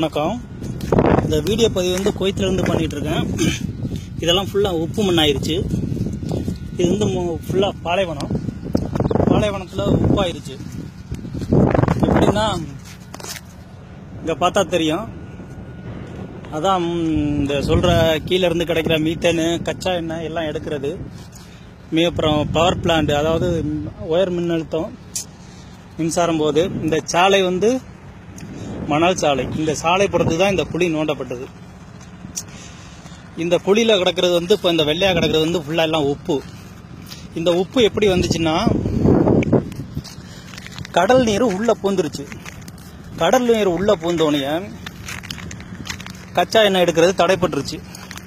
வணக்கம். இந்த வீடியோ பதிவு வந்து கோயத்துலேருந்து பண்ணிகிட்ருக்கேன் இதெல்லாம் ஃபுல்லாக உப்பு மண்ணாயிருச்சு. இது வந்து ஃபுல்லாக பாலைவனம். பாலைவனத்தில் உப்பாயிருச்சு. எப்படின்னா இங்கே பார்த்தா தெரியும். அதான் இந்த சொல்கிற கீழேருந்து கிடைக்கிற மீத்தேனு கச்சா எண்ணெய் எல்லாம் எடுக்கிறது. மீ அப்புறம் பவர் பிளான்ட் அதாவது உயர் மின்னழுத்தம் மின்சாரம் போது இந்த சாலை வந்து மணல் சாலை. இந்த சாலை பொறுத்து தான் இந்த குழி நோண்டப்பட்டது. இந்த குழியில் கிடக்கிறது வந்து இப்போ இந்த வெள்ளையாக கிடக்கிறது வந்து ஃபுல்லாக எல்லாம் உப்பு. இந்த உப்பு எப்படி வந்துச்சுன்னா கடல் நீர் உள்ளே பூந்துருச்சு. கடல் நீர் உள்ளே பூந்தோடனே கச்சா எண்ணெய் எடுக்கிறது தடைப்பட்டுருச்சு.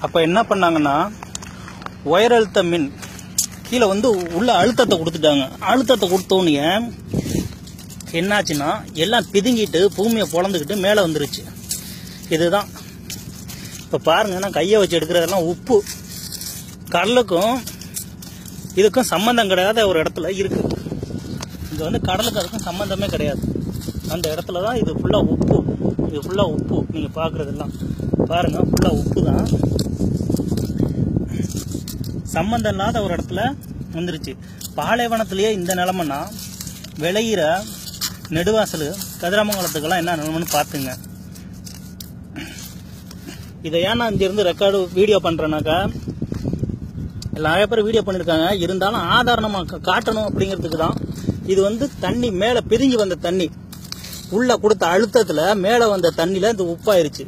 அப்போ என்ன பண்ணாங்கன்னா உயர் அழுத்த மின் கீழே வந்து உள்ள அழுத்தத்தை கொடுத்துட்டாங்க. அழுத்தத்தை கொடுத்தோன்னே என்னாச்சுன்னா எல்லாம் பிதுங்கிட்டு பூமியை பொழந்துக்கிட்டு மேலே வந்துருச்சு. இதுதான். இப்போ பாருங்க நான் கையை வச்சு எடுக்கிறதெல்லாம் உப்பு. கடலுக்கும் இதுக்கும் சம்பந்தம் கிடையாத ஒரு இடத்துல இருக்கு. இங்கே வந்து கடலுக்கு அதுக்கும் சம்பந்தமே கிடையாது. அந்த இடத்துல தான் இது ஃபுல்லாக உப்பு. இது ஃபுல்லாக உப்பு. நீங்கள் பார்க்குறதெல்லாம் பாருங்கள் ஃபுல்லாக உப்பு தான். சம்பந்தம் இல்லாத ஒரு இடத்துல வந்துருச்சு. பாலைவனத்திலேயே இந்த நிலமன்னா விளையிற நெடுவாசல் கதிராமங்கலத்துக்கெல்லாம் என்ன நிலைமைன்னு பார்த்துங்க. இதை ஏன் நான் இங்கிருந்து ரெக்கார்டு வீடியோ பண்ணுறேன்னாக்கா நிறைய பேர் வீடியோ பண்ணியிருக்காங்க இருந்தாலும் ஆதாரணமாக காட்டணும் அப்படிங்கிறதுக்கு தான். இது வந்து தண்ணி மேலே பிதுங்கி வந்த தண்ணி. உள்ளே கொடுத்த அழுத்தத்தில் மேலே வந்த தண்ணியில் இந்த உப்பாயிருச்சு.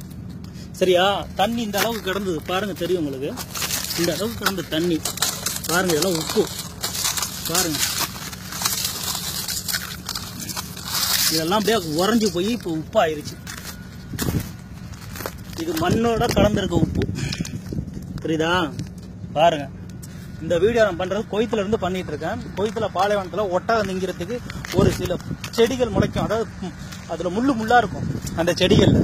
சரியா? தண்ணி இந்த அளவுக்கு கிடந்தது. பாருங்கள் தெரியும் உங்களுக்கு. இந்த அளவுக்கு கிடந்த தண்ணி. பாருங்கள் இதெல்லாம் உப்பு. பாருங்கள் இதெல்லாம் அப்படியே உறைஞ்சு போய் இப்போ உப்பு ஆயிடுச்சு இது மண்ணோட கலந்துருக்க உப்பு. புரியுதா? பாருங்க. இந்த வீடியோ நான் பண்ணுறது கொய்த்தில் இருந்து பண்ணிட்டு இருக்கேன். கொய்த்தில் பாலைவனத்தில் ஒட்டகம் திங்கிறதுக்கு ஒரு சில செடிகள் முளைக்கும். அதாவது அதில் முள் முள்ளு இருக்கும் அந்த செடிகளில்.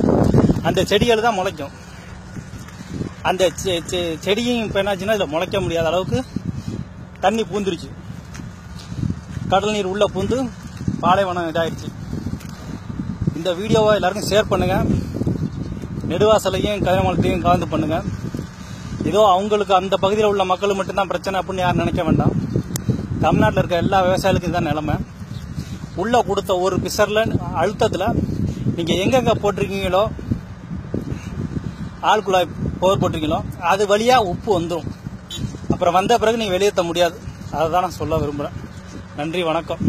அந்த செடிகள் தான் முளைக்கும். அந்த செ- செ- செடியும் இப்போ என்னாச்சுன்னா இதில் முளைக்க முடியாத அளவுக்கு தண்ணி பூந்துருச்சு. கடல் நீர் உள்ளே பூந்து பாலைவனம் இதாயிருச்சு. இந்த வீடியோவை எல்லாருக்கும் ஷேர் பண்ணுங்க. நெடுவாசலையும் கதிரமலத்தையும் கலந்து பண்ணுங்க. ஏதோ அவங்களுக்கு அந்த பகுதியில் உள்ள மக்கள் மட்டும்தான் பிரச்சனை அப்படின்னு யாரும் நினைக்க வேண்டாம். தமிழ்நாட்டில் இருக்க எல்லா விவசாயிகளுக்கும் இதுதான் நிலைமை. உள்ளே கொடுத்த ஒரு பிசரில் அழுத்தத்தில் நீங்கள் எங்கெங்கே போட்டிருக்கீங்களோ ஆள் குழாய் போர் போட்டிருக்கீங்களோ அது வழியாக உப்பு வந்துடும் அப்புறம் வந்த பிறகு நீங்கள் வெளியேற்ற முடியாது. அதை தான் நான் சொல்ல விரும்புகிறேன் நன்றி வணக்கம்.